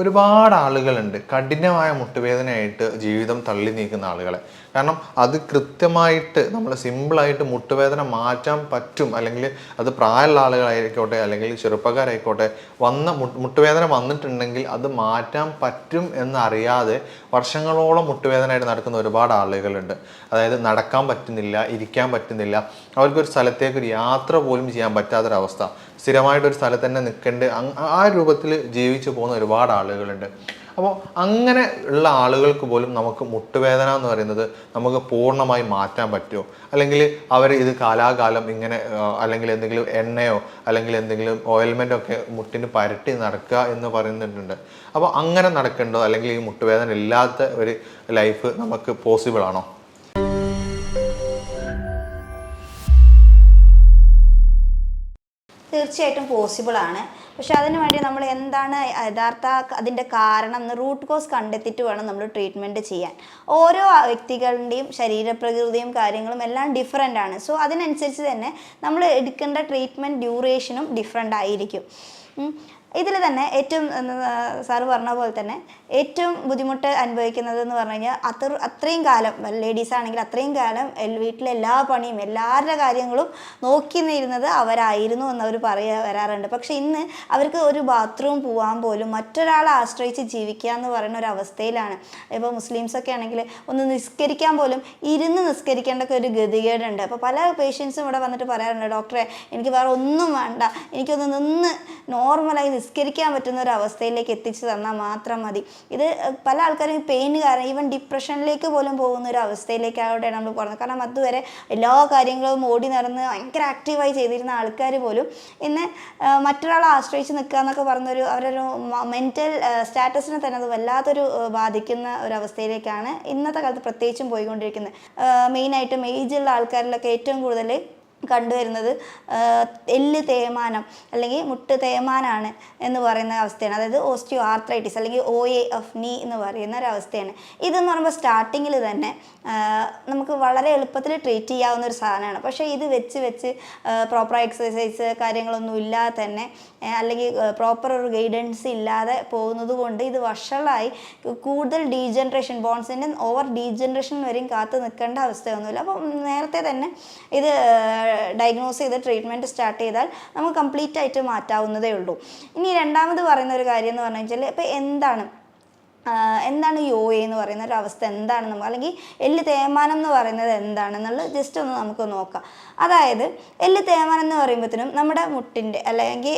ഒരുപാട് ആളുകളുണ്ട്. കഠിനമായ മുട്ടുവേദനയായിട്ട് ജീവിതം തള്ളി നീക്കുന്ന ആളുകളെ. കാരണം അത് കൃത്യമായിട്ട് നമ്മൾ സിമ്പിളായിട്ട് മുട്ടുവേദന മാറ്റാൻ പറ്റും. അല്ലെങ്കിൽ അത് പ്രായമുള്ള ആളുകളായിരിക്കോട്ടെ അല്ലെങ്കിൽ ചെറുപ്പക്കാരായിക്കോട്ടെ വന്ന മുട്ടുവേദന വന്നിട്ടുണ്ടെങ്കിൽ അത് മാറ്റാൻ പറ്റും എന്നറിയാതെ വർഷങ്ങളോളം മുട്ടുവേദനയായിട്ട് നടക്കുന്ന ഒരുപാട് ആളുകളുണ്ട്. അതായത് നടക്കാൻ പറ്റുന്നില്ല ഇരിക്കാൻ പറ്റുന്നില്ല. അവർക്കൊരു സ്ഥലത്തേക്ക് ഒരു യാത്ര പോലും ചെയ്യാൻ പറ്റാത്തൊരവസ്ഥ. സ്ഥിരമായിട്ടൊരു സ്ഥലത്ത് തന്നെ നിൽക്കേണ്ട ആ രൂപത്തിൽ ജീവിച്ചു പോകുന്ന ഒരുപാട് ആളുകളുണ്ട്. അപ്പോൾ അങ്ങനെ ഉള്ള ആളുകൾക്ക് പോലും നമുക്ക് മുട്ടുവേദന എന്ന് പറയുന്നത് നമുക്ക് പൂർണമായി മാറ്റാൻ പറ്റുമോ? അല്ലെങ്കിൽ അവർ ഇത് കാലാകാലം ഇങ്ങനെ അല്ലെങ്കിൽ എന്തെങ്കിലും എണ്ണയോ അല്ലെങ്കിൽ എന്തെങ്കിലും ഓയിൽമെന്റോ ഒക്കെ മുട്ടിന് പരട്ടി നടക്കുക എന്ന് പറയുന്നുണ്ട്. അപ്പോൾ അങ്ങനെ നടക്കേണ്ടോ അല്ലെങ്കിൽ ഈ മുട്ടുവേദന ഇല്ലാത്ത ഒരു ലൈഫ് നമുക്ക് പോസിബിൾ ആണോ? തീർച്ചയായിട്ടും പോസിബിൾ ആണ്. പക്ഷെ അതിന് വേണ്ടി നമ്മൾ എന്താണ് യഥാർത്ഥ അതിന്റെ കാരണം എന്ന് റൂട്ട് കോസ് കണ്ടെത്തിയിട്ട് വേണം നമ്മൾ ട്രീറ്റ്മെന്റ് ചെയ്യാൻ. ഓരോ വ്യക്തികളുടെയും ശരീരപ്രകൃതിയും കാര്യങ്ങളും എല്ലാം ഡിഫറെന്റ് ആണ്. സോ അതിനനുസരിച്ച് തന്നെ നമ്മൾ എടുക്കേണ്ട ട്രീറ്റ്മെന്റ് ഡ്യൂറേഷനും ഡിഫറെന്റ് ആയിരിക്കും. ഇതിൽ തന്നെ ഏറ്റവും സാറ് പറഞ്ഞ പോലെ തന്നെ ഏറ്റവും ബുദ്ധിമുട്ട് അനുഭവിക്കുന്നത് എന്ന് പറഞ്ഞു കഴിഞ്ഞാൽ അത്ര അത്രയും കാലം ലേഡീസ് ആണെങ്കിൽ അത്രയും കാലം വീട്ടിലെ എല്ലാ പണിയും എല്ലാവരുടെ കാര്യങ്ങളും നോക്കി നിന്നിരുന്നത് അവരായിരുന്നു എന്ന് അവർ പറയാ വരാറുണ്ട്. പക്ഷെ ഇന്ന് അവർക്ക് ഒരു ബാത്റൂം പോകാൻ പോലും മറ്റൊരാളെ ആശ്രയിച്ച് ജീവിക്കുക എന്ന് പറയുന്ന ഒരു അവസ്ഥയിലാണ്. ഇപ്പോൾ മുസ്ലിംസൊക്കെ ആണെങ്കിൽ ഒന്ന് നിസ്കരിക്കാൻ പോലും ഇരുന്ന് നിസ്കരിക്കേണ്ട ഒരു ഗതികേടുണ്ട്. അപ്പോൾ പല പേഷ്യൻസും ഇവിടെ വന്നിട്ട് പറയാറുണ്ട് ഡോക്ടറെ എനിക്ക് വേറെ ഒന്നും വേണ്ട. എനിക്കൊന്ന് നിന്ന് നോർമലായി നിസ്കരിക്കാൻ പറ്റുന്ന ഒരു അവസ്ഥയിലേക്ക് എത്തിച്ചു തന്നാൽ മാത്രം മതി. ഇത് പല ആൾക്കാരും പെയിൻ കാരണം ഈവൻ ഡിപ്രഷനിലേക്ക് പോലും പോകുന്ന ഒരു അവസ്ഥയിലേക്കാണ് നമ്മൾ പോകുന്നത് കാരണം അതുവരെ എല്ലാ കാര്യങ്ങളും ഓടി നടന്ന് ഭയങ്കര ആക്റ്റീവായി ചെയ്തിരുന്ന ആൾക്കാർ പോലും ഇന്ന് മറ്റൊരാളെ ആശ്രയിച്ച് നിൽക്കുക എന്നൊക്കെ പറഞ്ഞൊരു അവരൊരു മെന്റൽ സ്റ്റാറ്റസിനെ തന്നെ അത് വല്ലാത്തൊരു ബാധിക്കുന്ന ഒരു അവസ്ഥയിലേക്കാണ് ഇന്നത്തെ കാലത്ത് പ്രത്യേകിച്ചും പോയിക്കൊണ്ടിരിക്കുന്നത്. മെയിനായിട്ടും ഏജുള്ള ആൾക്കാരിലൊക്കെ ഏറ്റവും കൂടുതൽ കണ്ടുവരുന്നത് എല്ല് തേയ്മാനം അല്ലെങ്കിൽ മുട്ട് തേയ്മാനാണ് എന്ന് പറയുന്ന അവസ്ഥയാണ്. അതായത് ഓസ്റ്റിയോ ആർത്രൈറ്റിസ് അല്ലെങ്കിൽ ഒ എ എഫ് നീ എന്ന് പറയുന്ന ഒരു അവസ്ഥയാണ്. ഇതെന്ന് പറയുമ്പോൾ സ്റ്റാർട്ടിങ്ങിൽ തന്നെ നമുക്ക് വളരെ എളുപ്പത്തിൽ ട്രീറ്റ് ചെയ്യാവുന്ന ഒരു സാധനമാണ്. പക്ഷേ ഇത് വെച്ച് വെച്ച് പ്രോപ്പർ എക്സസൈസ് കാര്യങ്ങളൊന്നും ഇല്ലാതെ തന്നെ അല്ലെങ്കിൽ പ്രോപ്പർ ഒരു ഗൈഡൻസ് ഇല്ലാതെ പോകുന്നത് കൊണ്ട് ഇത് വർഷങ്ങളായി കൂടുതൽ ഡീജനറേഷൻ ബോൺസിന്റെ ഓവർ ഡീജനറേഷൻ വരെയും കാത്തു നിൽക്കേണ്ട അവസ്ഥയൊന്നുമില്ല. അപ്പം നേരത്തെ തന്നെ ഇത് ഡയഗ്നോസ് ചെയ്ത് ട്രീറ്റ്മെന്റ് സ്റ്റാർട്ട് ചെയ്താൽ നമുക്ക് കംപ്ലീറ്റ് ആയിട്ട് മാറ്റാവുന്നതേ ഉള്ളൂ. ഇനി രണ്ടാമത് പറയുന്ന ഒരു കാര്യം എന്ന് പറഞ്ഞു വെച്ചാൽ ഇപ്പോൾ എന്താണ് എന്താണ് യു എ എന്ന് പറയുന്ന ഒരു അവസ്ഥ എന്താണെന്ന് അല്ലെങ്കിൽ എല്ല് തേമാനം എന്ന് പറയുന്നത് എന്താണെന്നുള്ളത് ജസ്റ്റ് ഒന്ന് നമുക്ക് നോക്കാം. അതായത് എല്ല് തേയ്മാനം എന്ന് പറയുമ്പോഴത്തേനും നമ്മുടെ മുട്ടിന്റെ അല്ലെങ്കിൽ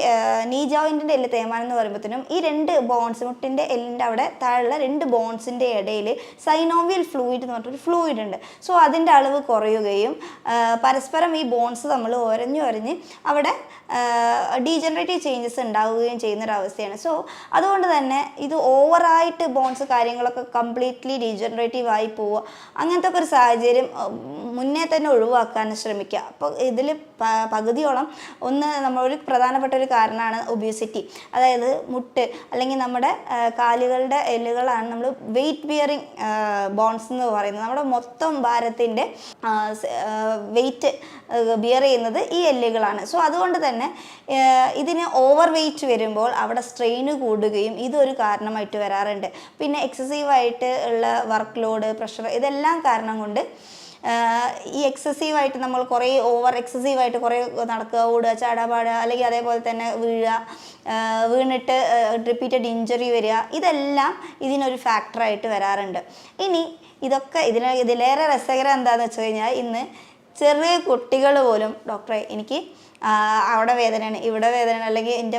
നീ ജോയിന്റിന്റെ എല്ല് തേയ്മാനം എന്ന് പറയുമ്പോഴത്തേനും ഈ രണ്ട് ബോൺസ് മുട്ടിന്റെ എല്ലിന്റെ അവിടെ താഴെയുള്ള രണ്ട് ബോൺസിന്റെ ഇടയിൽ സൈനോവിയൽ ഫ്ലൂയിഡ് എന്ന് പറഞ്ഞൊരു ഫ്ലൂയിഡ് ഉണ്ട്. സോ അതിന്റെ അളവ് കുറയുകയും പരസ്പരം ഈ ബോൺസ് നമ്മൾ ഒരഞ്ഞു ഒരഞ്ഞ് അവിടെ ഡീജനറേറ്റീവ് ചേഞ്ചസ് ഉണ്ടാവുകയും ചെയ്യുന്ന ഒരു അവസ്ഥയാണ് സോ അതുകൊണ്ട് തന്നെ ഇത് ഓവറായിട്ട് ബോൺസ് കാര്യങ്ങളൊക്കെ കംപ്ലീറ്റ്ലി ഡീജനറേറ്റീവ് ആയി പോവുക. അങ്ങനത്തെ ഒക്കെ ഒരു സാഹചര്യം മുന്നേ തന്നെ ഒഴിവാക്കാൻ ശ്രമിക്കുക. അപ്പോൾ ഇതിൽ പകുതിയോളം ഒന്ന് നമ്മൾ ഒരു പ്രധാനപ്പെട്ട ഒരു കാരണമാണ് ഒബ്യൂസിറ്റി അതായത് മുട്ട് അല്ലെങ്കിൽ നമ്മുടെ കാലുകളുടെ എല്ലുകളാണ് നമ്മൾ വെയിറ്റ് ബിയറിങ് ബോൺസ് എന്ന് പറയുന്നത്. നമ്മുടെ മൊത്തം ഭാരത്തിന്റെ വെയിറ്റ് ബിയർ ചെയ്യുന്നത് ഈ എല്ലുകളാണ്. സോ അതുകൊണ്ട് തന്നെ ഇതിന് ഓവർ വെയിറ്റ് വരുമ്പോൾ അവിടെ സ്ട്രെയിന് കൂടുകയും ഇതൊരു കാരണമായിട്ട് വരാറുണ്ട്. പിന്നെ എക്സസീവായിട്ട് ഉള്ള വർക്ക് ലോഡ് പ്രഷർ ഇതെല്ലാം കാരണം കൊണ്ട് ഈ എക്സസീവ് ആയിട്ട് നമ്മൾ കുറേ ഓവർ എക്സസീവ് ആയിട്ട് കുറേ നടക്കുക ഓടുക പാടുക അല്ലെങ്കിൽ അതേപോലെ തന്നെ വീഴുക വീണിട്ട് റിപ്പീറ്റഡ് ഇഞ്ചറി വരിക ഇതെല്ലാം ഇതിനൊരു ഫാക്ടറായിട്ട് വരാറുണ്ട്. ഇനി ഇതൊക്കെ ഇതിന് ഇതിലേറെ രസകരം എന്താണെന്ന് വെച്ച് കഴിഞ്ഞാൽ ഇന്ന് ചെറിയ കുട്ടികൾ പോലും ഡോക്ടറെ എനിക്ക് അവിടെ വേദനയാണ് ഇവിടെ വേദനയാണ് അല്ലെങ്കിൽ എന്റെ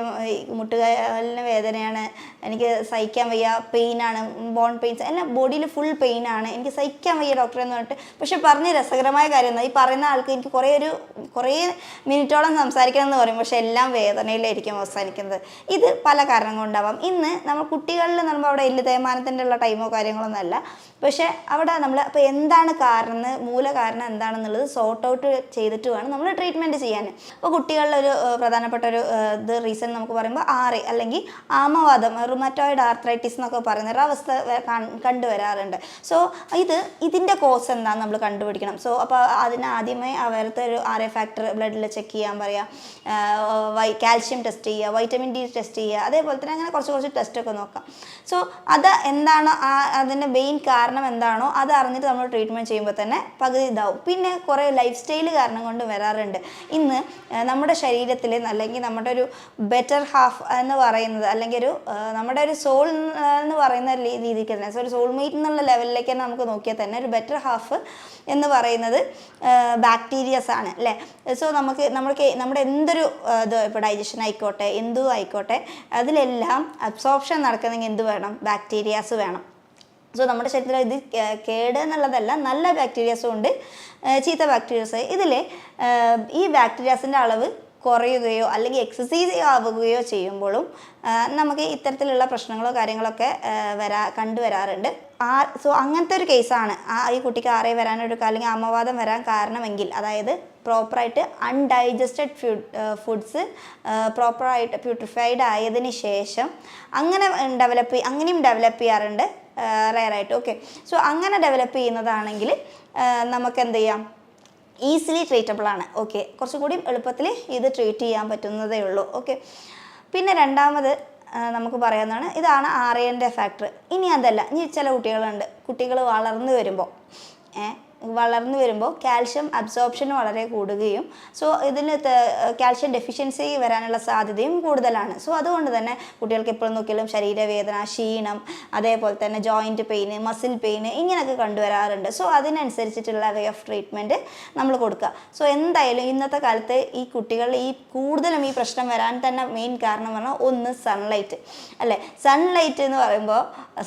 മുട്ടുകാലിന് വേദനയാണ് എനിക്ക് സഹിക്കാൻ വയ്യ പെയിനാണ് ബോൺ പെയിൻസ് എല്ലാം ബോഡിയിൽ ഫുൾ പെയിനാണ് എനിക്ക് സഹിക്കാൻ വയ്യ ഡോക്ടറെ എന്ന് പറഞ്ഞിട്ട്. പക്ഷെ പറഞ്ഞ രസകരമായ കാര്യം ഈ പറയുന്ന ആൾക്ക് എനിക്ക് കുറേ ഒരു കുറേ മിനിറ്റോളം സംസാരിക്കണം എന്ന് പറയും പക്ഷെ എല്ലാം വേദനയിലായിരിക്കും അവസാനിക്കുന്നത്. ഇത് പല കാരണം കൊണ്ടാവാം ഇന്ന് നമ്മൾ കുട്ടികളിൽ നമ്മൾ അവിടെ എല്ല് തേമാനത്തിന്റെ ഉള്ള ടൈമോ കാര്യങ്ങളൊന്നും അല്ല. പക്ഷെ അവിടെ നമ്മൾ അപ്പോൾ എന്താണ് കാരണം മൂല കാരണം എന്താണെന്നുള്ളത് സോർട്ട് ഔട്ട് ചെയ്തിട്ട് വേണം നമ്മൾ ട്രീറ്റ്മെന്റ് ചെയ്യാൻ. അപ്പോൾ കുട്ടികളിൽ ഒരു പ്രധാനപ്പെട്ട ഒരു ഇത് റീസൺ നമുക്ക് പറയുമ്പോൾ ആറ് അല്ലെങ്കിൽ ആമവാദം റുമാറ്റോയിഡ് ആർത്രൈറ്റിസ് എന്നൊക്കെ പറയുന്ന ഒരു അവസ്ഥ കണ്ടുവരാറുണ്ട്. സോ ഇത് ഇതിന്റെ കോസ് എന്താണെന്ന് നമ്മൾ കണ്ടുപിടിക്കണം. സോ അപ്പോൾ അതിന് ആദ്യമേ അവരത്തെ ഒരു ആർ എ ഫാക്ടർ ബ്ലഡിൽ ചെക്ക് ചെയ്യാൻ പറയാം. വൈ കാൽഷ്യം ടെസ്റ്റ് ചെയ്യുക വൈറ്റമിൻ ഡി ടെസ്റ്റ് ചെയ്യുക അതേപോലെ തന്നെ അങ്ങനെ കുറച്ച് കുറച്ച് ടെസ്റ്റൊക്കെ നോക്കാം. സോ അത് എന്താണോ ആ അതിന്റെ മെയിൻ കാരണം എന്താണോ അത് അറിഞ്ഞിട്ട് നമ്മൾ ട്രീറ്റ്മെന്റ് ചെയ്യുമ്പോൾ തന്നെ പകുതി ഇതാവും. പിന്നെ കുറേ ലൈഫ് സ്റ്റൈൽ കാരണം കൊണ്ട് വരാറുണ്ട്. ഇന്ന് നമ്മുടെ ശരീരത്തിൽ അല്ലെങ്കിൽ നമ്മുടെ ഒരു ബെറ്റർ ഹാഫ് എന്ന് പറയുന്നത് അല്ലെങ്കിൽ ഒരു നമ്മുടെ ഒരു സോൾ എന്ന് പറയുന്ന രീതിക്ക് തന്നെ സോ ഒരു സോൾമേറ്റ് എന്നുള്ള ലെവലിലേക്ക് തന്നെ നമുക്ക് നോക്കിയാൽ തന്നെ ഒരു ബെറ്റർ ഹാഫ് എന്ന് പറയുന്നത് ബാക്ടീരിയസ് ആണ് അല്ലേ? സോ നമുക്ക് നമ്മൾക്ക് നമ്മുടെ എന്തൊരു ഇത് ഇപ്പോൾ ഡൈജഷൻ ആയിക്കോട്ടെ എന്തും ആയിക്കോട്ടെ അതിലെല്ലാം അബ്സോർപ്ഷൻ നടക്കണമെങ്കിൽ എന്ത് വേണം? ബാക്ടീരിയാസ് വേണം. സോ നമ്മുടെ ശരീരത്തിൽ ഇത് കേട് എന്നുള്ളതല്ല നല്ല ബാക്ടീരിയാസും ഉണ്ട്. ചീത്ത ബാക്ടീരിയാസ് ഇതിൽ ഈ ബാക്ടീരിയാസിന്റെ അളവ് കുറയുകയോ അല്ലെങ്കിൽ എക്സസൈസ് ആവുകയോ ചെയ്യുമ്പോഴും നമുക്ക് ഇത്തരത്തിലുള്ള പ്രശ്നങ്ങളോ കാര്യങ്ങളൊക്കെ വരാ കണ്ടുവരാറുണ്ട്. ആ സോ അങ്ങനത്തെ ഒരു കേസാണ് ആ ഈ കുട്ടിക്ക് ആറേ വരാനൊരു അല്ലെങ്കിൽ അമ്മവാദം വരാൻ കാരണമെങ്കിൽ അതായത് പ്രോപ്പറായിട്ട് അൺഡൈജസ്റ്റഡ് ഫുഡ് ഫുഡ്സ് പ്രോപ്പറായിട്ട് പ്യൂട്രിഫൈഡ് ആയതിന് ശേഷം അങ്ങനെ ഡെവലപ്പ് അങ്ങനെയും ഡെവലപ്പ് ചെയ്യാറുണ്ട്. റയറായിട്ട് ഓക്കെ സോ അങ്ങനെ ഡെവലപ്പ് ചെയ്യുന്നതാണെങ്കിൽ നമുക്ക് എന്ത് ചെയ്യാം ഈസിലി ട്രീറ്റബിൾ ആണ്. ഓക്കെ കുറച്ചുകൂടി എളുപ്പത്തിൽ ഇത് ട്രീറ്റ് ചെയ്യാൻ പറ്റുന്നതേ ഉള്ളൂ. ഓക്കെ പിന്നെ രണ്ടാമത് നമുക്ക് പറയാവുന്നതാണ് ഇതാണ് ആറിയന്റെ ഫാക്ടർ ഇനി അതല്ല. ഇനി ചില കുട്ടികളുണ്ട്. കുട്ടികൾ വളർന്നു വരുമ്പോൾ വളർന്നു വരുമ്പോൾ കാൽഷ്യം അബ്സോർപ്ഷൻ വളരെ കൂടുകയും സോ ഇതിന് കാൽഷ്യം ഡെഫിഷ്യൻസി വരാനുള്ള സാധ്യതയും കൂടുതലാണ്. സോ അതുകൊണ്ട് തന്നെ കുട്ടികൾക്ക് എപ്പോഴും നോക്കിയാലും ശരീരവേദന ക്ഷീണം അതേപോലെ തന്നെ ജോയിന്റ് പെയിന് മസിൽ പെയിന് ഇങ്ങനെയൊക്കെ കണ്ടുവരാറുണ്ട്. സോ അതിനനുസരിച്ചിട്ടുള്ള വേ ഓഫ് ട്രീറ്റ്മെന്റ് നമ്മൾ കൊടുക്കുക. സോ എന്തായാലും ഇന്നത്തെ കാലത്ത് ഈ കുട്ടികൾ ഈ കൂടുതലും ഈ പ്രശ്നം വരാൻ തന്നെ മെയിൻ കാരണം പറഞ്ഞാൽ ഒന്ന് സൺലൈറ്റ് അല്ലേ? സൺലൈറ്റ് എന്ന് പറയുമ്പോൾ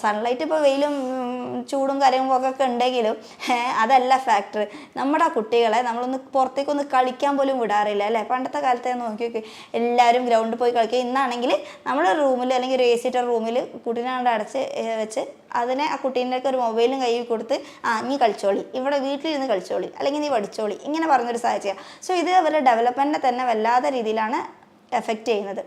സൺലൈറ്റ് ഇപ്പോൾ വെയിലും ചൂടും കാര്യങ്ങളൊക്കെ ഉണ്ടെങ്കിലും അതല്ല ഫാക്ടർ നമ്മുടെ കുട്ടികളെ നമ്മളൊന്ന് പുറത്തേക്കൊന്ന് കളിക്കാൻ പോലും വിടാറില്ല അല്ലേ? പണ്ടത്തെ കാലത്തെ നോക്കി എല്ലാവരും ഗ്രൗണ്ടിൽ പോയി കളിക്കുക. ഇന്നാണെങ്കിൽ നമ്മുടെ റൂമിൽ അല്ലെങ്കിൽ ഒരു എ സിറ്റർ റൂമിൽ കുട്ടീനാണ്ട് അടച്ച് വെച്ച് അതിനെ ആ കുട്ടീന്റെ ഒരു മൊബൈലും കയ്യിൽ കൊടുത്ത് ആ നീ കളിച്ചോളി. ഇവിടെ വീട്ടിലിരുന്ന് കളിച്ചോളി. അല്ലെങ്കിൽ നീ പഠിച്ചോളി. ഇങ്ങനെ പറഞ്ഞൊരു സാഹചര്യം. സോ ഇത് അവരുടെ ഡെവലപ്മെന്റിനെ തന്നെ വല്ലാത്ത രീതിയിലാണ് എഫക്റ്റ് ചെയ്യുന്നത്.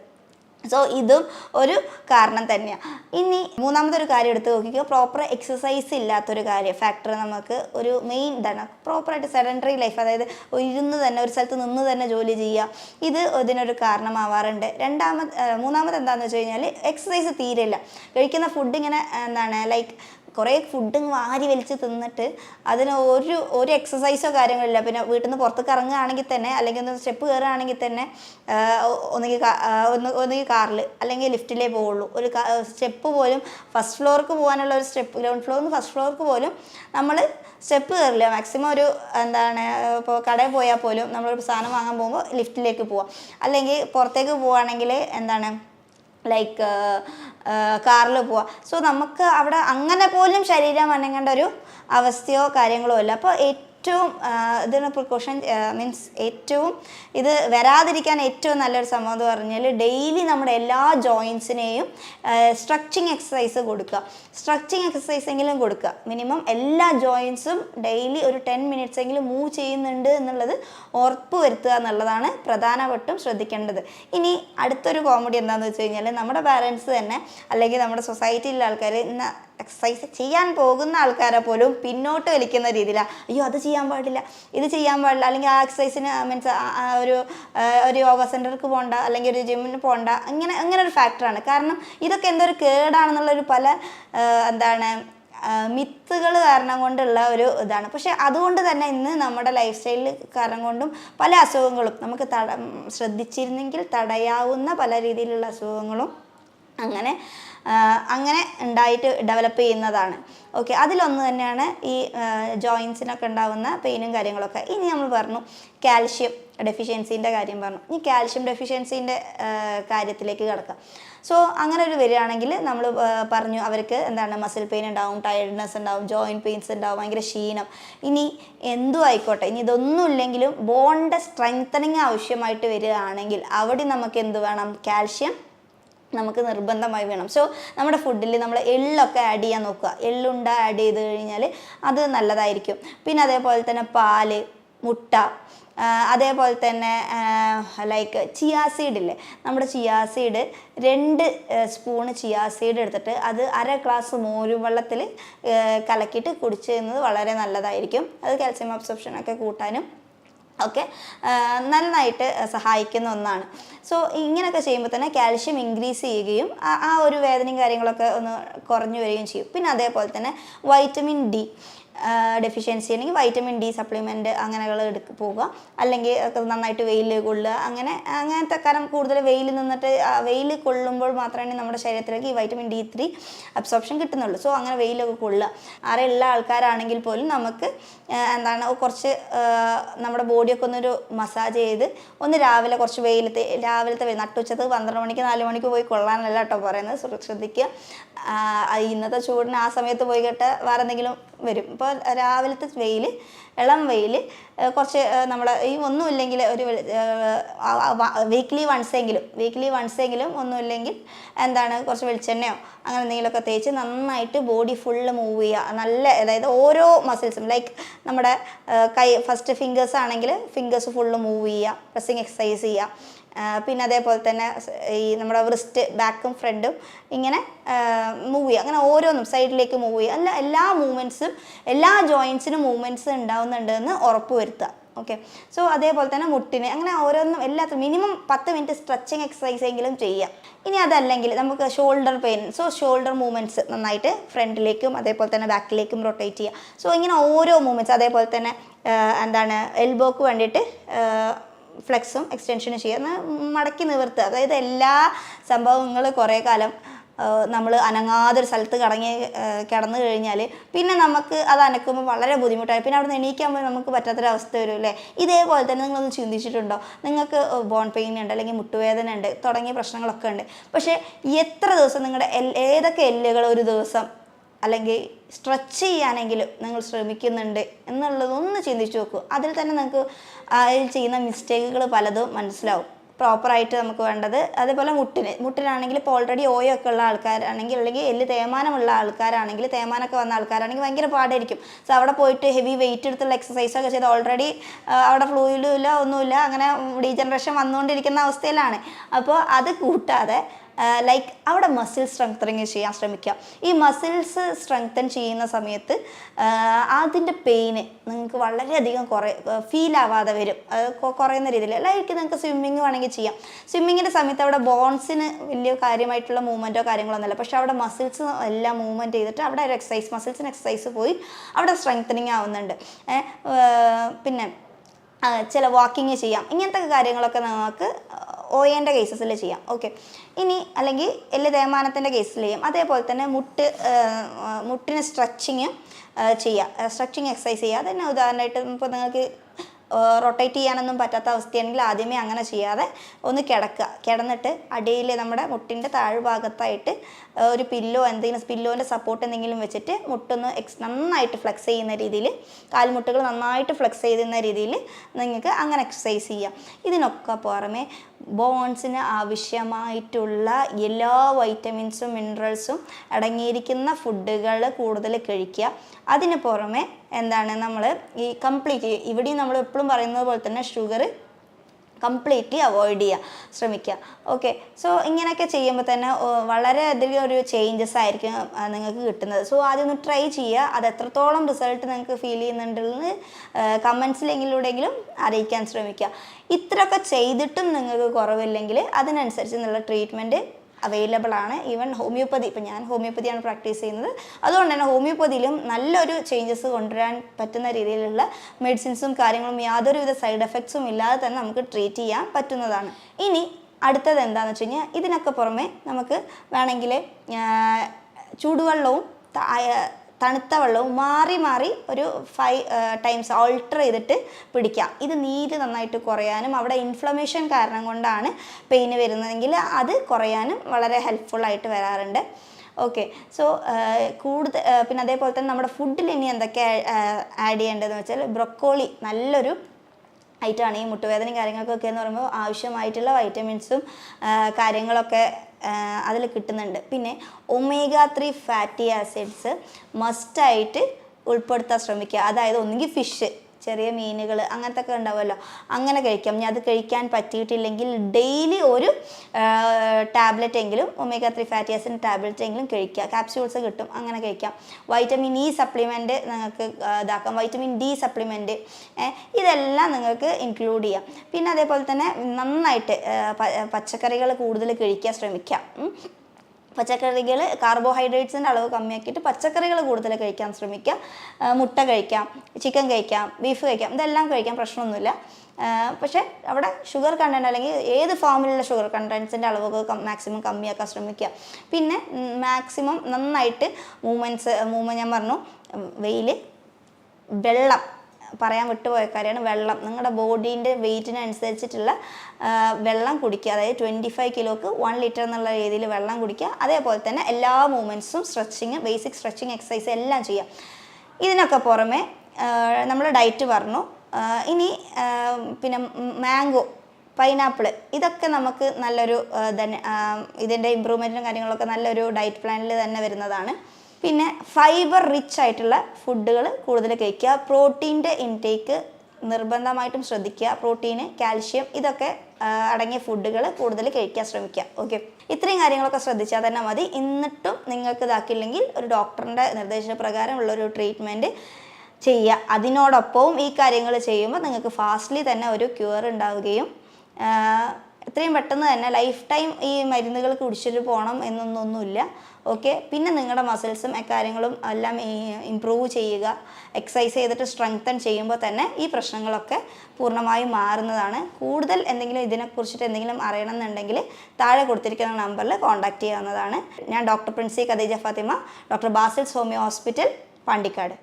സോ ഇതും ഒരു കാരണം തന്നെയാണ് ഇനി മൂന്നാമത്തെ ഒരു കാര്യം എടുത്ത് നോക്കിക്കുക പ്രോപ്പർ എക്സസൈസ് ഇല്ലാത്തൊരു കാര്യം. ഫാക്ടർ നമുക്ക് ഒരു മെയിൻ ഇതാണ്. പ്രോപ്പറായിട്ട് സെഡന്ററി ലൈഫ് അതായത് ഇരുന്ന് തന്നെ ഒരു സ്ഥലത്ത് നിന്ന് തന്നെ ജോലി ചെയ്യുക ഇത് ഇതിനൊരു കാരണമാവാറുണ്ട്. രണ്ടാമത് മൂന്നാമത് എന്താണെന്ന് വെച്ച് കഴിഞ്ഞാൽ എക്സസൈസ് തീരില്ല കഴിക്കുന്ന ഫുഡ് ഇങ്ങനെ എന്താണ് ലൈക്ക് കുറേ ഫുഡ് വാരി വലിച്ച് തിന്നിട്ട് അതിന് ഒരു ഒരു എക്സസൈസോ കാര്യങ്ങളില്ല. പിന്നെ വീട്ടിൽ നിന്ന് പുറത്തേക്ക് ഇറങ്ങുകയാണെങ്കിൽ തന്നെ അല്ലെങ്കിൽ ഒന്ന് സ്റ്റെപ്പ് കയറുകയാണെങ്കിൽ തന്നെ ഒന്നുകിൽ ഒന്ന് ഒന്നുകിൽ കാറിൽ അല്ലെങ്കിൽ ലിഫ്റ്റിലേ പോവുള്ളൂ. ഒരു സ്റ്റെപ്പ് പോലും ഫസ്റ്റ് ഫ്ലോർക്ക് പോകാനുള്ള ഒരു സ്റ്റെപ്പ് ഗ്രൗണ്ട് ഫ്ലോറിൽ നിന്ന് ഫസ്റ്റ് ഫ്ലോർക്ക് പോലും നമ്മൾ സ്റ്റെപ്പ് കയറില്ല മാക്സിമം ഒരു എന്താണ് ഇപ്പോൾ കടയിൽ പോയാൽ പോലും നമ്മളൊരു സാധനം വാങ്ങാൻ പോകുമ്പോൾ ലിഫ്റ്റിലേക്ക് പോവാം. അല്ലെങ്കിൽ പുറത്തേക്ക് പോവുകയാണെങ്കിൽ എന്താണ് ലൈക്ക് കാറിൽ പോവാം. സോ നമുക്ക് അവിടെ അങ്ങനെ പോലും ശരീരം അനങ്ങേണ്ട ഒരു അവസ്ഥയോ കാര്യങ്ങളോ ഇല്ല. അപ്പോൾ ഏറ്റവും ഇതിന് പ്രിക്കോഷൻ മീൻസ് ഏറ്റവും ഇത് വരാതിരിക്കാൻ ഏറ്റവും നല്ലൊരു സംഭവം എന്ന് പറഞ്ഞാൽ ഡെയിലി നമ്മുടെ എല്ലാ ജോയിൻസിനെയും സ്ട്രക്ചിങ് എക്സസൈസ് കൊടുക്കുക. സ്ട്രക്ചിങ് എക്സസൈസ് എങ്കിലും കൊടുക്കുക. മിനിമം എല്ലാ ജോയിൻസും ഡെയിലി ഒരു ടെൻ മിനിറ്റ്സ് എങ്കിലും മൂവ് ചെയ്യുന്നുണ്ട് എന്നുള്ളത് ഉറപ്പ് വരുത്തുക എന്നുള്ളതാണ് പ്രധാനപ്പെട്ടും ശ്രദ്ധിക്കേണ്ടത്. ഇനി അടുത്തൊരു കോമഡി എന്താണെന്ന് വെച്ച് കഴിഞ്ഞാൽ നമ്മുടെ പാരൻസ് തന്നെ അല്ലെങ്കിൽ നമ്മുടെ സൊസൈറ്റിയിലെ ആൾക്കാർ ഇന്ന എക്സസൈസ് ചെയ്യാൻ പോകുന്ന ആൾക്കാരെ പോലും പിന്നോട്ട് വലിക്കുന്ന രീതിയിലാണ് അയ്യോ അത് ചെയ്യാൻ പാടില്ല ഇത് ചെയ്യാൻ പാടില്ല അല്ലെങ്കിൽ ആ എക്സസൈസിന് മീൻസ് ഒരു ഒരു യോഗ സെന്റർക്ക് പോകണ്ട അല്ലെങ്കിൽ ഒരു ജിമ്മിന് പോകണ്ട അങ്ങനെ അങ്ങനെ ഒരു ഫാക്ടറാണ് കാരണം ഇതൊക്കെ എന്തൊരു കേടാണെന്നുള്ളൊരു പല എന്താണ് മിത്തുകൾ കാരണം കൊണ്ടുള്ള ഒരു ഇതാണ്. പക്ഷേ അതുകൊണ്ട് തന്നെ ഇന്ന് നമ്മുടെ ലൈഫ് സ്റ്റൈലിൽ കാരണം കൊണ്ടും പല അസുഖങ്ങളും നമുക്ക് തട ശ്രദ്ധിച്ചിരുന്നെങ്കിൽ തടയാവുന്ന പല രീതിയിലുള്ള അസുഖങ്ങളും അങ്ങനെ അങ്ങനെ ഉണ്ടായിട്ട് ഡെവലപ്പ് ചെയ്യുന്നതാണ്. ഓക്കെ അതിലൊന്ന് തന്നെയാണ് ഈ ജോയിൻസിനൊക്കെ ഉണ്ടാകുന്ന പെയിനും കാര്യങ്ങളൊക്കെ. ഇനി നമ്മൾ പറഞ്ഞു കാൽഷ്യം ഡെഫിഷ്യൻസിന്റെ കാര്യം പറഞ്ഞു. ഇനി കാൽഷ്യം ഡെഫിഷ്യൻസിന്റെ കാര്യത്തിലേക്ക് കിടക്കാം. സോ അങ്ങനെ ഒരു വരികയാണെങ്കിൽ നമ്മൾ പറഞ്ഞു അവർക്ക് എന്താണ് മസിൽ പെയിൻ ഉണ്ടാവും ടയർഡ്നെസ് ഉണ്ടാവും ജോയിന്റ് പെയിൻസ് ഉണ്ടാവും ഭയങ്കര ക്ഷീണം. ഇനി എന്തും ആയിക്കോട്ടെ. ഇനി ഇതൊന്നും ഇല്ലെങ്കിലും ബോണിന്റെ സ്ട്രെങ്തനിങ് ആവശ്യമായിട്ട് വരികയാണെങ്കിൽ അവിടെ നമുക്ക് എന്ത് വേണം? കാൽഷ്യം നമുക്ക് നിർബന്ധമായി വേണം. സോ നമ്മുടെ ഫുഡിൽ നമ്മൾ എള്ളൊക്കെ ആഡ് ചെയ്യാൻ നോക്കുക. എള്ളുണ്ട ആഡ് ചെയ്ത് കഴിഞ്ഞാൽ അത് നല്ലതായിരിക്കും. പിന്നെ അതേപോലെ തന്നെ പാൽ മുട്ട അതേപോലെ തന്നെ ലൈക്ക് ചിയാസീഡ് ഇല്ലേ? നമ്മുടെ ചിയാസീഡ് രണ്ട് സ്പൂണ് ചിയാസീഡ് എടുത്തിട്ട് അത് അര ഗ്ലാസ് മോരും വെള്ളത്തിൽ കലക്കിയിട്ട് കുടിച്ചു വളരെ നല്ലതായിരിക്കും. അത് കാൽസ്യം അബ്സോപ്ഷനൊക്കെ കൂട്ടാനും ഒക്കെ നന്നായിട്ട് സഹായിക്കുന്ന ഒന്നാണ്. സോ ഇങ്ങനെയൊക്കെ ചെയ്യുമ്പോൾ തന്നെ കാൽഷ്യം ഇൻക്രീസ് ചെയ്യുകയും ആ- ഒരു വേദനയും കാര്യങ്ങളൊക്കെ ഒന്ന് കുറഞ്ഞു വരികയും ചെയ്യും. പിന്നെ അതേപോലെ തന്നെ വൈറ്റമിൻ ഡി. ഡെഫിഷ്യൻസി അല്ലെങ്കിൽ വൈറ്റമിൻ ഡി സപ്ലിമെന്റ് അങ്ങനെകൾ എടുക്ക പോവുക. അല്ലെങ്കിൽ നന്നായിട്ട് വെയിൽ കൊള്ളുക. അങ്ങനെ അങ്ങനത്തെ കാരണം കൂടുതൽ വെയിൽ നിന്നിട്ട് വെയിൽ കൊള്ളുമ്പോൾ മാത്രമേ നമ്മുടെ ശരീരത്തിലേക്ക് ഈ വൈറ്റമിൻ ഡി ത്രീ അബ്സോർപ്ഷൻ കിട്ടുന്നുള്ളൂ. സോ അങ്ങനെ വെയിലൊക്കെ കൊള്ളുക. അറിയുള്ള ആൾക്കാരാണെങ്കിൽ പോലും നമുക്ക് എന്താണ് കുറച്ച് നമ്മുടെ ബോഡിയൊക്കെ ഒന്നൊരു മസാജ് ചെയ്ത് ഒന്ന് രാവിലെ കുറച്ച് വെയിലത്തെ രാവിലത്തെ വെയിൽ നട്ടുച്ചത് പന്ത്രണ്ട് മണിക്ക് നാല് മണിക്ക് പോയി കൊള്ളാനല്ല കേട്ടോ പറയുന്നത്. ശ്രദ്ധിക്കുക. ഇന്നത്തെ ചൂടിന് ആ സമയത്ത് പോയി കേട്ട് വേറെ എന്തെങ്കിലും വരും. ഇപ്പോൾ രാവിലത്തെ വെയിൽ ഇളം വെയിൽ കുറച്ച് നമ്മൾ ഈ ഒന്നുമില്ലെങ്കിൽ ഒരു വീക്ക്ലി വൺസ് എങ്കിലും വീക്ക്ലി വൺസ് എങ്കിലും ഒന്നുമില്ലെങ്കിൽ എന്താണ് കുറച്ച് വെളിച്ചെണ്ണയോ അങ്ങനെ എന്തെങ്കിലുമൊക്കെ തേച്ച് നന്നായിട്ട് ബോഡി ഫുള്ള് മൂവ് ചെയ്യുക. നല്ല അതായത് ഓരോ മസിൽസും ലൈക്ക് നമ്മുടെ കൈ ഫസ്റ്റ് ഫിംഗേഴ്സ് ആണെങ്കിൽ ഫിംഗേഴ്സ് ഫുള്ള് മൂവ് ചെയ്യുക പ്രസ്സിങ് എക്സസൈസ് ചെയ്യുക. പിന്നെ അതേപോലെ തന്നെ ഈ നമ്മുടെ റിസ്റ്റ് ബാക്കും ഫ്രണ്ടും ഇങ്ങനെ മൂവ് ചെയ്യുക. അങ്ങനെ ഓരോന്നും സൈഡിലേക്ക് മൂവ് ചെയ്യുക. അല്ല എല്ലാ മൂവ്മെന്റ്സും എല്ലാ ജോയിൻസിനും മൂവ്മെന്റ്സ് ഉണ്ടാവുന്നുണ്ട് എന്ന് ഉറപ്പ് വരുത്തുക. ഓക്കെ സോ അതേപോലെ തന്നെ മുട്ടിന് അങ്ങനെ ഓരോന്നും എല്ലാത്തിനും മിനിമം പത്ത് മിനിറ്റ് സ്ട്രെച്ചിങ് എക്സസൈസ് എങ്കിലും ചെയ്യാം. ഇനി അതല്ലെങ്കിൽ നമുക്ക് shoulder pain so shoulder movements നന്നായിട്ട് ഫ്രണ്ടിലേക്കും അതേപോലെ തന്നെ ബാക്കിലേക്കും റൊട്ടേറ്റ് ചെയ്യുക. സോ ഇങ്ങനെ ഓരോ മൂവ്മെന്റ്സ് അതേപോലെ തന്നെ എന്താണ് എൽബോക്ക് വേണ്ടിയിട്ട് ഫ്ലെക്സും എക്സ്റ്റൻഷനും ചെയ്യുക. മടക്കി നിവർത്തുക. അതായത് എല്ലാ സംഭവങ്ങൾ കുറേ കാലം നമ്മൾ അനങ്ങാതെ ഒരു സ്ഥലത്ത് കടങ്ങി കിടന്നു കഴിഞ്ഞാൽ പിന്നെ നമുക്ക് അത് അനക്കുമ്പോൾ വളരെ ബുദ്ധിമുട്ടായി. പിന്നെ അവിടെ നിന്ന് എണീക്കാൻ പോയി നമുക്ക് പറ്റാത്തൊരവസ്ഥ വരും അല്ലേ ഇതേപോലെ തന്നെ നിങ്ങളൊന്ന് ചിന്തിച്ചിട്ടുണ്ടോ? നിങ്ങൾക്ക് ബോൺ പെയിൻ ഉണ്ട് അല്ലെങ്കിൽ മുട്ടുവേദന ഉണ്ട് തുടങ്ങിയ പ്രശ്നങ്ങളൊക്കെ ഉണ്ട്. പക്ഷേ എത്ര ദിവസം നിങ്ങളുടെ ഏതൊക്കെ എല്ലുകൾ ഒരു ദിവസം അല്ലെങ്കിൽ സ്ട്രെച്ച് ചെയ്യാനെങ്കിലും നിങ്ങൾ ശ്രമിക്കുന്നുണ്ട് എന്നുള്ളതൊന്ന് ചിന്തിച്ചു നോക്കൂ. അതിൽ തന്നെ നിങ്ങൾക്ക് അതിൽ ചെയ്യുന്ന മിസ്റ്റേക്കുകൾ പലതും മനസ്സിലാവും. പ്രോപ്പറായിട്ട് നമുക്ക് വേണ്ടത് അതേപോലെ മുട്ടിന് മുട്ടിനാണെങ്കിൽ ഇപ്പോൾ ഓൾറെഡി ഓയൊക്കെ ഉള്ള ആൾക്കാരാണെങ്കിൽ അല്ലെങ്കിൽ എല്ല് തേമാനമുള്ള ആൾക്കാരാണെങ്കിൽ തേമാനമൊക്കെ വന്ന ആൾക്കാരാണെങ്കിൽ ഭയങ്കര പാടായിരിക്കും. സോ അവിടെ പോയിട്ട് ഹെവി വെയിറ്റ് എടുത്തുള്ള എക്സസൈസൊക്കെ ചെയ്ത് ഓൾറെഡി അവിടെ ഫ്ലൂയിലും ഇല്ല ഒന്നുമില്ല അങ്ങനെ ഡീജനറേഷൻ വന്നുകൊണ്ടിരിക്കുന്ന അവസ്ഥയിലാണ്. അപ്പോൾ അത് കൂട്ടാതെ ലൈക്ക് അവിടെ മസിൽ സ്ട്രെങ്തനിങ് ചെയ്യാൻ ശ്രമിക്കുക. ഈ മസിൽസ് സ്ട്രെങ്തൻ ചെയ്യുന്ന സമയത്ത് അതിന്റെ പെയിന് നിങ്ങൾക്ക് വളരെയധികം കുറേ ഫീൽ ആവാതെ വരും. കുറയുന്ന രീതിയിൽ. ലൈക്ക് നിങ്ങൾക്ക് സ്വിമ്മിങ് വേണമെങ്കിൽ ചെയ്യാം. സ്വിമ്മിങ്ങിന്റെ സമയത്ത് അവിടെ ബോൺസിന് വലിയ കാര്യമായിട്ടുള്ള മൂവ്മെന്റോ കാര്യങ്ങളൊന്നുമില്ല പക്ഷേ അവിടെ മസിൽസ് എല്ലാം മൂവ്മെന്റ് ചെയ്തിട്ട് അവിടെ ഒരു എക്സസൈസ് മസിൽസിന് എക്സസൈസ് പോയി അവിടെ സ്ട്രെങ്തനിങ് ആവുന്നുണ്ട്. പിന്നെ ചില വാക്കിങ് ചെയ്യാം. ഇങ്ങനത്തെ കാര്യങ്ങളൊക്കെ നമുക്ക് ഓയേന്റെ കേസസിൽ ചെയ്യാം. ഓക്കെ. ഇനി അല്ലെങ്കിൽ എല്ല് തേമാനത്തിന്റെ കേസിൽ ചെയ്യാം. അതേപോലെ തന്നെ മുട്ട് മുട്ടിന് സ്ട്രെച്ചിങ് ചെയ്യുക സ്ട്രെച്ചിങ് എക്സസൈസ് ചെയ്യുക അതന്നെ ഉദാഹരണമായിട്ട് ഇപ്പോൾ നിങ്ങൾക്ക് റൊട്ടേറ്റ് ചെയ്യാനൊന്നും പറ്റാത്ത അവസ്ഥയാണെങ്കിൽ ആദ്യമേ അങ്ങനെ ചെയ്യാതെ ഒന്ന് കിടക്കുക. കിടന്നിട്ട് അടിയിൽ നമ്മുടെ മുട്ടിന്റെ താഴ്ഭാഗത്തായിട്ട് ഒരു പില്ലോ എന്തെങ്കിലും പില്ലോന്റെ സപ്പോർട്ട് എന്തെങ്കിലും വെച്ചിട്ട് മുട്ടൊന്ന് എക്സ് നന്നായിട്ട് ഫ്ലെക്സ് ചെയ്യുന്ന രീതിയിൽ കാൽമുട്ടുകൾ നന്നായിട്ട് ഫ്ലെക്സ് ചെയ്യുന്ന രീതിയിൽ നിങ്ങൾക്ക് അങ്ങനെ എക്സസൈസ് ചെയ്യാം. ഇതിനൊക്കെ പുറമെ ബോൺസിന് ആവശ്യമായിട്ടുള്ള എല്ലാ വൈറ്റമിൻസും മിനറൽസും അടങ്ങിയിരിക്കുന്ന ഫുഡുകൾ കൂടുതൽ കഴിക്കുക. അതിന് പുറമെ എന്താണ് നമ്മൾ ഈ കംപ്ലീറ്റ് ഇവിടെയും നമ്മൾ എപ്പോഴും പറയുന്നത് പോലെ തന്നെ ഷുഗർ കംപ്ലീറ്റ്ലി അവോയ്ഡ് ചെയ്യുക ശ്രമിക്കുക ഓക്കെ സോ ഇങ്ങനെയൊക്കെ ചെയ്യുമ്പോൾ തന്നെ വളരെയധികം ഒരു ചേഞ്ചസ് ആയിരിക്കും നിങ്ങൾക്ക് കിട്ടുന്നത്. സോ ആദ്യം ഒന്ന് ട്രൈ ചെയ്യുക അത് എത്രത്തോളം റിസൾട്ട് നിങ്ങൾക്ക് ഫീൽ ചെയ്യുന്നുണ്ടെന്ന് കമൻസിലെങ്കിലൂടെങ്കിലും അറിയിക്കാൻ ശ്രമിക്കുക ഇത്രയൊക്കെ ചെയ്തിട്ടും നിങ്ങൾക്ക് കുറവില്ലെങ്കിൽ അതിനനുസരിച്ച് നല്ല ട്രീറ്റ്മെന്റ് അവൈലബിൾ ആണ്. ഈവൻ ഹോമിയോപ്പതി ഇപ്പം ഞാൻ ഹോമിയോപ്പതിയാണ് പ്രാക്ടീസ് ചെയ്യുന്നത്. അതുകൊണ്ട് തന്നെ ഹോമിയോപ്പതിയിലും നല്ലൊരു ചേഞ്ചസ് കൊണ്ടുവരാൻ പറ്റുന്ന രീതിയിലുള്ള മെഡിസിൻസും കാര്യങ്ങളും യാതൊരുവിധ സൈഡ് എഫക്ട്സും ഇല്ലാതെ തന്നെ നമുക്ക് ട്രീറ്റ് ചെയ്യാൻ പറ്റുന്നതാണ്. ഇനി അടുത്തത് എന്താണെന്ന് വെച്ച് കഴിഞ്ഞാൽ ഇതിനൊക്കെ പുറമെ നമുക്ക് വേണമെങ്കിൽ ചൂടുവെള്ളവും തണുത്ത വെള്ളവും മാറി മാറി ഒരു ഫൈവ് ടൈംസ് ഓൾട്ടർ ചെയ്തിട്ട് പിടിക്കാം. ഇത് നീര് നന്നായിട്ട് കുറയാനും അവിടെ ഇൻഫ്ലമേഷൻ കാരണം കൊണ്ടാണ് പെയിന് വരുന്നതെങ്കിൽ അത് കുറയാനും വളരെ ഹെൽപ്ഫുള്ളായിട്ട് വരാറുണ്ട്. ഓക്കെ സോ കൂടുതൽ പിന്നെ അതേപോലെ തന്നെ നമ്മുടെ ഫുഡിൽ ഇനി എന്തൊക്കെ ആഡ് ചെയ്യേണ്ടതെന്ന് വെച്ചാൽ ബ്രൊക്കോളി നല്ലൊരു ഐറ്റമാണ് ഈ മുട്ടുവേദനയും കാര്യങ്ങൾക്കൊക്കെ എന്ന് പറയുമ്പോൾ ആവശ്യമായിട്ടുള്ള വൈറ്റമിൻസും കാര്യങ്ങളൊക്കെ അതിൽ കിട്ടുന്നുണ്ട്. പിന്നെ ഒമേഗ ത്രീ ഫാറ്റി ആസിഡ്സ് മസ്റ്റായിട്ട് ഉൾപ്പെടുത്താൻ ശ്രമിക്കുക. അതായത് ഒന്നുകിൽ ഫിഷ് ചെറിയ മീനുകൾ അങ്ങനത്തെ ഒക്കെ ഉണ്ടാവുമല്ലോ. അങ്ങനെ കഴിക്കാം. ഇനി അത് കഴിക്കാൻ പറ്റിയിട്ടില്ലെങ്കിൽ ഡെയിലി ഒരു ടാബ്ലറ്റ് എങ്കിലും omega three fatty acid tablet എങ്കിലും കഴിക്കുക. ക്യാപ്സ്യൂൾസ് കിട്ടും അങ്ങനെ കഴിക്കാം. വൈറ്റമിൻ ഇ സപ്ലിമെന്റ് നിങ്ങൾക്ക് ഇതാക്കാം. വൈറ്റമിൻ ഡി സപ്ലിമെന്റ് ഇതെല്ലാം നിങ്ങൾക്ക് ഇൻക്ലൂഡ് ചെയ്യാം. പിന്നെ അതേപോലെ തന്നെ നന്നായിട്ട് പച്ചക്കറികൾ കൂടുതൽ കഴിക്കാൻ ശ്രമിക്കാം. പച്ചക്കറികൾ കാർബോഹൈഡ്രേറ്റ്സിന്റെ അളവ് കമ്മിയാക്കിയിട്ട് പച്ചക്കറികൾ കൂടുതൽ കഴിക്കാൻ ശ്രമിക്കുക. മുട്ട കഴിക്കാം ചിക്കൻ കഴിക്കാം ബീഫ് കഴിക്കാം ഇതെല്ലാം കഴിക്കാം പ്രശ്നമൊന്നുമില്ല. പക്ഷേ അവിടെ ഷുഗർ കണ്ടന്റ് അല്ലെങ്കിൽ ഏത് ഫോമിലുള്ള ഷുഗർ കണ്ടൻസിന്റെ അളവൊക്കെ മാക്സിമം കമ്മിയാക്കാൻ ശ്രമിക്കുക. പിന്നെ മാക്സിമം നന്നായിട്ട് മൂവ്മെന്റ്സ് മൂവ്മെന്റ് ഞാൻ പറഞ്ഞു വെയിൽ വെള്ളം പറയാൻ വിട്ടുപോയ കാര്യമാണ് വെള്ളം. നിങ്ങളുടെ ബോഡീന്റെ വെയിറ്റിനനുസരിച്ചിട്ടുള്ള വെള്ളം കുടിക്കുക. അതായത് ട്വന്റി ഫൈവ് കിലോക്ക് വൺ ലിറ്റർ എന്നുള്ള രീതിയിൽ വെള്ളം കുടിക്കുക. അതേപോലെ തന്നെ എല്ലാ മൂവ്മെന്റ്സും സ്ട്രെച്ചിങ് ബേസിക് സ്ട്രെച്ചിങ് എക്സസൈസ് എല്ലാം ചെയ്യാം ഇതിനൊക്കെ പുറമെ നമ്മൾ ഡയറ്റ് പറഞ്ഞു. ഇനി പിന്നെ മാംഗോ പൈനാപ്പിൾ ഇതൊക്കെ നമുക്ക് നല്ലൊരു ഇതിന്റെ ഇമ്പ്രൂവ്മെന്റിനും കാര്യങ്ങളൊക്കെ നല്ലൊരു ഡയറ്റ് പ്ലാനിൽ തന്നെ വരുന്നതാണ്. പിന്നെ ഫൈബർ റിച്ച് ആയിട്ടുള്ള ഫുഡുകൾ കൂടുതൽ കഴിക്കുക. പ്രോട്ടീന്റെ ഇൻടേക്ക് നിർബന്ധമായിട്ടും ശ്രദ്ധിക്കുക. പ്രോട്ടീന് കാൽഷ്യം ഇതൊക്കെ അടങ്ങിയ ഫുഡുകൾ കൂടുതൽ കഴിക്കാൻ ശ്രമിക്കുക. ഓക്കെ ഇത്രയും കാര്യങ്ങളൊക്കെ ശ്രദ്ധിച്ചാൽ തന്നെ മതി. എന്നിട്ടും നിങ്ങൾക്ക് ഇതാക്കില്ലെങ്കിൽ ഒരു ഡോക്ടറിന്റെ നിർദ്ദേശപ്രകാരമുള്ള ഒരു ട്രീറ്റ്മെന്റ് ചെയ്യുക. അതിനോടൊപ്പവും ഈ കാര്യങ്ങൾ ചെയ്യുമ്പോൾ നിങ്ങൾക്ക് ഫാസ്റ്റ്ലി തന്നെ ഒരു ക്യൂർ ഉണ്ടാവുകയും എത്രയും പെട്ടെന്ന് തന്നെ ലൈഫ് ടൈം ഈ മരുന്നുകൾ കുടിച്ചിട്ട് പോകണം എന്നൊന്നൊന്നുമില്ല. ഓക്കെ പിന്നെ നിങ്ങളുടെ മസിൽസും എക്കാര്യങ്ങളും എല്ലാം ഇമ്പ്രൂവ് ചെയ്യുക എക്സസൈസ് ചെയ്തിട്ട് സ്ട്രെങ്തൻ ചെയ്യുമ്പോൾ തന്നെ ഈ പ്രശ്നങ്ങളൊക്കെ പൂർണമായും മാറുന്നതാണ്. കൂടുതൽ എന്തെങ്കിലും ഇതിനെക്കുറിച്ചിട്ട് എന്തെങ്കിലും അറിയണമെന്നുണ്ടെങ്കിൽ താഴെ കൊടുത്തിരിക്കുന്ന നമ്പറിൽ കോൺടാക്റ്റ് ചെയ്യാവുന്നതാണ്. ഞാൻ doctor Princy Khadeeja Fathima doctor Basil's homoeo hospital Pandikkad.